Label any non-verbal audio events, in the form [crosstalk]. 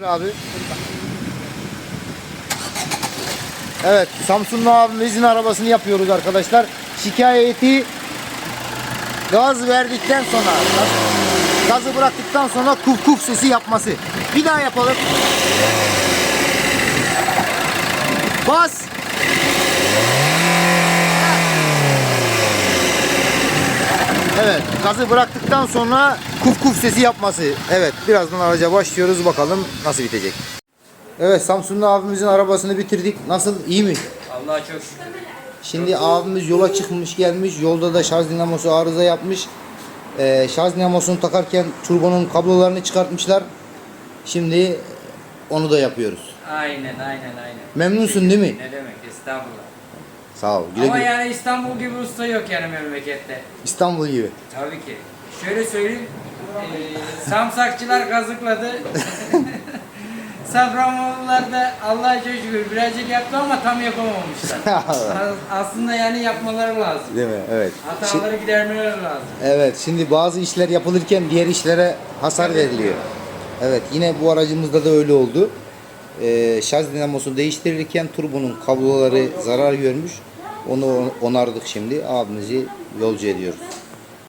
abi. Evet, Samsunlu abimizin arabasını yapıyoruz arkadaşlar. Şikayeti gaz verdikten sonra, gaz- gazı bıraktıktan sonra kuf kuf sesi yapması. Bir daha yapalım. Bas. Evet, gazı bıraktıktan sonra kuf kuf sesi yapması. Evet, birazdan araca başlıyoruz bakalım nasıl bitecek. Evet, Samsunlu abimizin arabasını bitirdik. Nasıl, iyi mi? Allah'a çok şükür. Şimdi abimiz yola çıkmış gelmiş. Yolda da şarj dinamosu arıza yapmış. Ee, şarj dinamosunu takarken turbonun kablolarını çıkartmışlar. Şimdi onu da yapıyoruz. Aynen aynen aynen. Memnunsun değil mi? Ne demek estağfurullah. Sağ ol. Güle Ama güle. yani İstanbul gibi usta yok yani memlekette. İstanbul gibi. Tabii ki. Şöyle söyleyeyim. eee, Samsakçılar kazıkladı. [laughs] Safranbolular da Allah'a çok şükür birazcık yaptı ama tam yapamamışlar. [laughs] As- Aslında yani yapmaları lazım. Değil mi? Evet. Şi- Hataları gidermeleri lazım. Evet şimdi bazı işler yapılırken diğer işlere hasar veriliyor. Evet yine bu aracımızda da öyle oldu. Ee, şarj dinamosu değiştirirken turbonun kabloları zarar görmüş. Onu onardık şimdi. Abimizi yolcu ediyoruz.